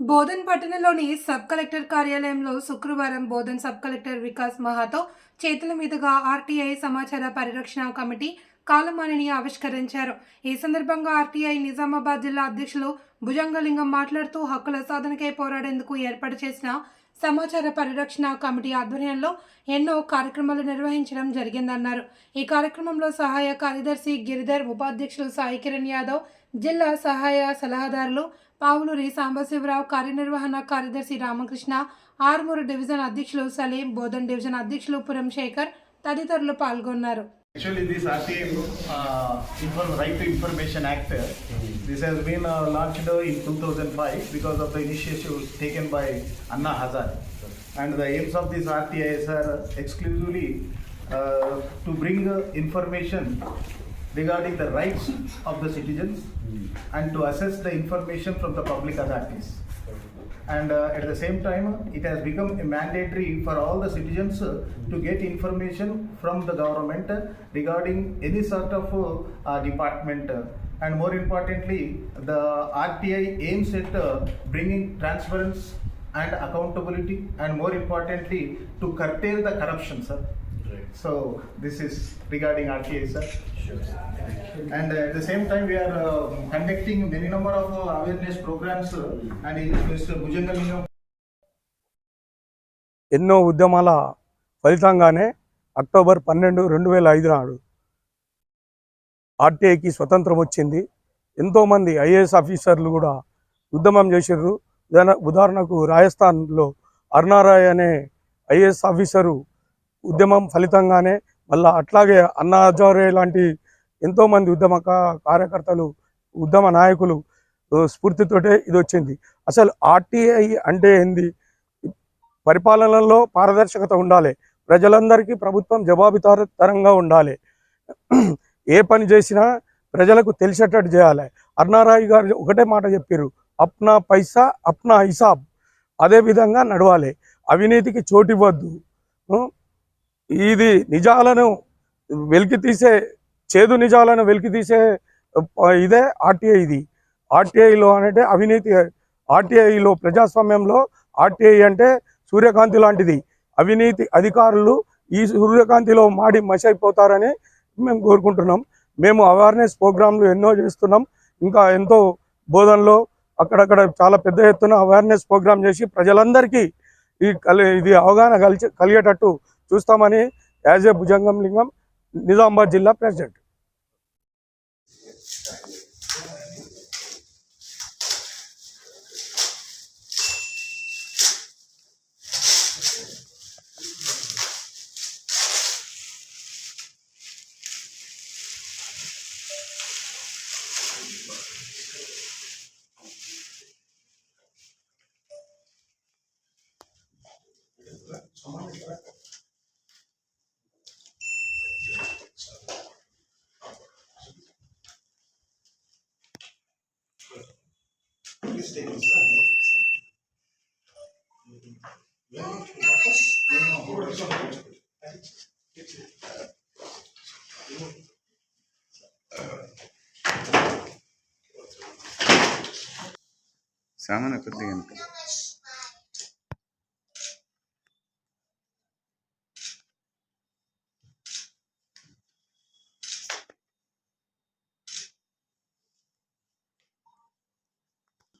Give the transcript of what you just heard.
బోధన్ పట్టణంలోని sub collector కార్యాలయంలో శుక్రవారం బోధన్ సబ్ కలెక్టర్ వికాస్ మహాతో చేతుల మీదుగా ఆర్టీఐ సమాచార పరిరక్షణ కమిటీ కాలమానిని ఆవిష్కరించారు. ఈ సందర్భంగా ఆర్టీఐ నిజామాబాద్ జిల్లా అధ్యక్షులు భుజంగలింగం మాట్లాడుతూ హక్కుల సాధనకై పోరాడేందుకు ఏర్పాటు చేసిన సమాచార పరిరక్షణ కమిటీ ఆధ్వర్యంలో ఎన్నో కార్యక్రమాలు నిర్వహించడం జరిగిందన్నారు. ఈ కార్యక్రమంలో సహాయ కార్యదర్శి గిరిధర్ ఉపాధ్యక్షులు సాయి కిరణ్ యాదవ్ జిల్లా సహాయ సలహాదారులు పావులూరి సాంబశివరావు కార్యనిర్వహణ కార్యదర్శి రామకృష్ణ ఆర్మూరు డివిజన్ అధ్యక్షులు సలీం బోధన్ డివిజన్ అధ్యక్షులు పురం శేఖర్ తదితరులు పాల్గొన్నారు Actually, this RTI uh, Inform- Right to Information Act, this has been uh, launched in 2005 because of the initiative taken by Anna Hazare. And the aims of this RTIs are exclusively uh, to bring uh, information regarding the rights of the citizens and to assess the information from the public authorities. And uh, at the same time, it has become mandatory for all the citizens uh, to get information from the government uh, regarding any sort of uh, uh, department. And more importantly, the RTI aims at uh, bringing transparency and accountability and more importantly, to curtail the corruption, sir. So this is regarding RTI, sir. And uh, at the same time, we are uh, conducting many number of uh, awareness programs uh, and Mr. Bhujangalingam ఎన్నో ఉద్యమాల ఫలితంగానే October పన్నెండు రెండు వేల ఐదు నాడు ఆర్టీఐకి స్వతంత్రం వచ్చింది ఎంతోమంది ఐఏఎస్ ఆఫీసర్లు కూడా ఉద్యమం చేసారు ఉదాహరణ ఉదాహరణకు రాజస్థాన్లో అరుణారాయ్ అనే ఐఏఎస్ ఆఫీసరు ఉద్యమం ఫలితంగానే మళ్ళా అట్లాగే అన్నా హజారే లాంటి ఎంతోమంది ఉద్యమ కార్యకర్తలు ఉద్యమ నాయకులు స్ఫూర్తితోటే ఇది వచ్చింది అసలు ఆర్టీఐ అంటే ఏంది? పరిపాలనలో పారదర్శకత ఉండాలి. ప్రజలందరికీ ప్రభుత్వం జవాబుదారీతరంగా ఉండాలి. ఏ పని చేసినా ప్రజలకు తెలిసేటట్టు చేయాలి. అర్నారాయి గారు ఒకటే మాట చెప్పారు అప్నా పైసా అప్నా హిసాబ్. అదే విధంగా నడవాలి. అవినీతికి చోటివ్వద్దు. ఇది నిజాలను వెలికి తీసే చేదు నిజాలను వెలికి తీసే ఇదే ఆర్టీఐ ఇది. ఆర్టీఐలో అంటే అవినీతి ఆర్టీఐలో ప్రజాస్వామ్యంలో ఆర్టీఐ అంటే సూర్యకాంతి లాంటిది. అవినీతి అధికారులు ఈ సూర్యకాంతిలో మాడి మసైపోతారని మేము కోరుకుంటున్నాం. మేము అవేర్నెస్ ప్రోగ్రాంలు ఎన్నో చేస్తున్నాం. ఇంకా ఎంతో బోధనలో అక్కడక్కడ చాలా పెద్ద ఎత్తున అవేర్నెస్ ప్రోగ్రాం చేసి ప్రజలందరికీ ఈ కలి ఇది అవగాహన కలిసి కలిగేటట్టు చూస్తామని యాజ్ ఏ భుజంగం లింగం నిజామాబాద్ జిల్లా ప్రెసిడెంట్. సామాన్య కొద్దిగా